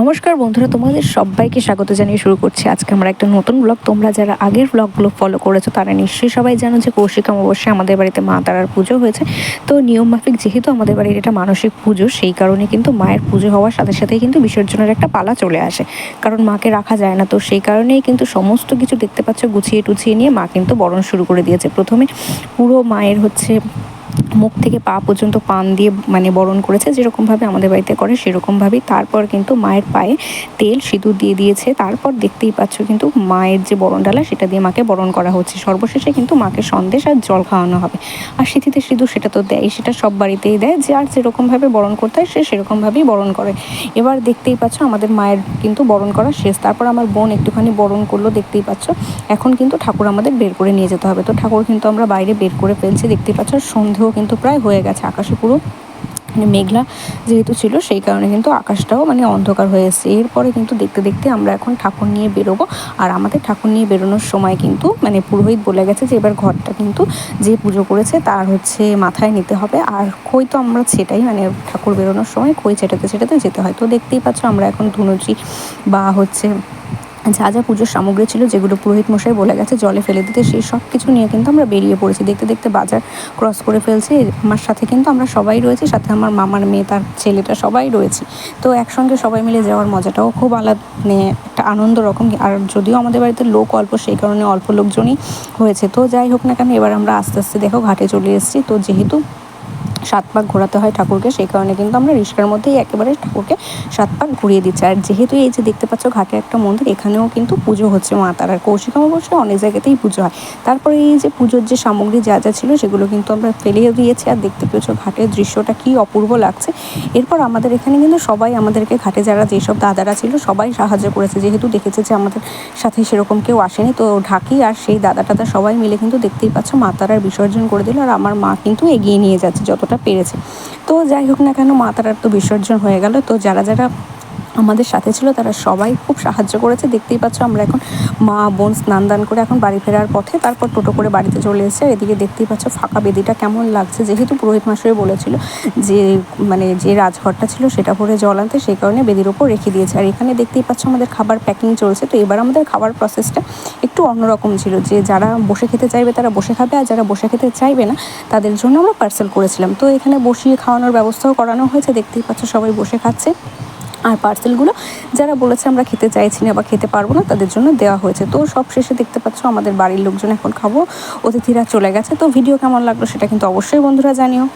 নমস্কার বন্ধুরা, তোমাদের সবাইকে স্বাগত জানিয়ে শুরু করছি। আজকে আমরা একটা নতুন ব্লগ তোমরা যারা আগের ব্লগগুলো ফলো করেছ, তারা নিশ্চয়ই সবাই জানো যে কৌশিক অমাবস্যায় আমাদের বাড়িতে মা তারার পুজো হয়েছে। তো নিয়ম মাফিক যেহেতু আমাদের বাড়ির এটা মানসিক পুজো, সেই কারণে কিন্তু মায়ের পুজো হওয়ার সাথে সাথে কিন্তু বিসর্জনের একটা পালা চলে আসে। কারণ মাকে রাখা যায় না, তো সেই কারণেই কিন্তু সমস্ত কিছু দেখতে পাচ্ছ, গুছিয়ে টুছিয়ে নিয়ে মা কিন্তু বরণ শুরু করে দিয়েছে। প্রথমে পুরো মায়ের হচ্ছে মুখ থেকে পা পর্যন্ত পান দিয়ে মানে বরণ করেছে, যেরকমভাবে আমাদের বাড়িতে করে সেরকমভাবেই। তারপর কিন্তু মায়ের পায়ে তেল, সিঁদুর দিয়ে দিয়েছে। তারপর দেখতেই পাচ্ছ কিন্তু মায়ের যে বরণ ডালা সেটা দিয়ে মাকে বরণ করা হচ্ছে। সর্বশেষে কিন্তু মাকে সন্দেশ আর জল খাওয়ানো হবে। আর সিঁথিতে সিঁদুর সেটা তো দেয়, সেটা সব বাড়িতেই দেয়। যে আর যেরকমভাবে বরণ করতে হয়, সে সেরকমভাবেই বরণ করে। এবার দেখতেই পাচ্ছ আমাদের মায়ের কিন্তু বরণ করা শেষ। তারপর আমার বোন একটুখানি বরণ করল, দেখতেই পাচ্ছ। এখন কিন্তু ঠাকুর আমাদের বের করে নিয়ে যেতে হবে। তো ঠাকুর কিন্তু আমরা বাইরে বের করে ফেলছি, দেখতেই পাচ্ছ। সন্ধেও কিন্তু প্রায় হয়ে গেছে আকাশে পুরো। মানে মেঘলা যেহেতু ছিল, সেই কারণে কিন্তু আকাশটাও মানে অন্ধকার হয়ে এসছে। এরপরে কিন্তু দেখতে দেখতে আমরা এখন ঠাকুর নিয়ে বেরোবো। আর আমাদের ঠাকুর নিয়ে বেরোনোর সময় কিন্তু মানে পুরোহিত বলে গেছে যে, এবার ঘরটা কিন্তু যে পুজো করেছে তার হচ্ছে মাথায় নিতে হবে। আর খই তো আমরা সেটাই মানে ঠাকুর বেরোনোর সময় খই ছেটাতে ছেটাতে যেতে হয়। তো দেখতেই পাচ্ছ আমরা এখন ধুনুচি বা হচ্ছে যা যা পুজোর সামগ্রী ছিল, যেগুলো পুরোহিত মশাই বলে গেছে, জলে ফেলে দিতে, সেই সব কিছু নিয়ে কিন্তু আমরা বেরিয়ে পড়েছি। দেখতে দেখতে বাজার ক্রস করে ফেলছি। আমার সাথে কিন্তু আমরা সবাই রয়েছি, সাথে আমার মামার মেয়ে, তার ছেলেটা সবাই রয়েছি। তো একসঙ্গে সবাই মিলে যাওয়ার মজাটাও খুব আলাদা মানে একটা আনন্দ রকম। আর যদিও আমাদের বাড়িতে লোক অল্প, সেই কারণে অল্প লোকজনই হয়েছে। তো যাই হোক না কেন, এবার আমরা আস্তে আস্তে দেখো, ঘাটে চলে এসেছি। তো যেহেতু সাত পাক ঘোরাতে হয় ঠাকুরকে, সেই কারণে কিন্তু আমরা রিস্কার মধ্যেই একেবারে ঠাকুরকে সাত পাক ঘুরিয়ে দিচ্ছি। আর যেহেতু এই যে দেখতে পাচ্ছ ঘাটে একটা মন্দির, এখানেও কিন্তু পুজো হচ্ছে মা তারার। কৌশিক অমাবস্যায় অনেক জায়গাতেই পুজো হয়। তারপরে এই যে পুজোর যে সামগ্রী যা যা ছিল, সেগুলো কিন্তু আমরা ফেলিয়ে দিয়েছি। আর দেখতে পেয়েছ ঘাটের দৃশ্যটা কি অপূর্ব লাগছে। এরপর আমাদের এখানে কিন্তু সবাই আমাদেরকে ঘাটে যারা যেসব দাদারা ছিল, সবাই সাহায্য করেছে। যেহেতু দেখেছে যে আমাদের সাথে সেরকম কেউ আসেনি, তো ঢাকি আর সেই দাদা টাদা সবাই মিলে কিন্তু দেখতেই পাচ্ছ মা তারার বিসর্জন করে দিল। আর আমার মা কিন্তু এগিয়ে নিয়ে যাচ্ছে, যতটা পেরেছে। তো যাই হোক না কেন মা তারার তো বিসর্জন হয়ে গেল। তো যারা যারা আমাদের সাথে ছিল, তারা সবাই খুব সাহায্য করেছে। দেখতেই পাচ্ছ আমরা এখন মা, বোন স্নান দান করে এখন বাড়ি ফেরার পথে, তারপর টোটো করে বাড়িতে চলে এসেছে। আর এদিকে দেখতেই পাচ্ছ ফাঁকা বেদিটা কেমন লাগছে। যেহেতু পুরোহিত মাসে বলেছিল যে মানে যে রাজঘরটা ছিল সেটা ভরে জল আনতে, সেই কারণে বেদির ওপর রেখে দিয়েছে। আর এখানে দেখতেই পাচ্ছ আমাদের খাবার প্যাকিং চলছে। তো এবার আমাদের খাবার প্রসেসটা একটু অন্যরকম ছিল। যে যারা বসে খেতে চাইবে তারা বসে খাবে, আর যারা বসে খেতে চাইবে না তাদের জন্য আমরা পার্সেল করেছিলাম। তো এখানে বসিয়ে খাওয়ানোর ব্যবস্থাও করানো হয়েছে। দেখতেই পাচ্ছ সবাই বসে খাচ্ছে। আর পার্সেলগুলো যারা বলেছে আমরা খেতে চাইছি না বা খেতে পারব না, তাদের জন্য দেওয়া হয়েছে। তো সব শেষে দেখতে পাচ্ছ আমাদের বাড়ির লোকজন এখন খাব, অতিথিরা চলে গেছে। তো ভিডিও কেমন লাগল সেটা কিন্তু অবশ্যই বন্ধুরা জানিও।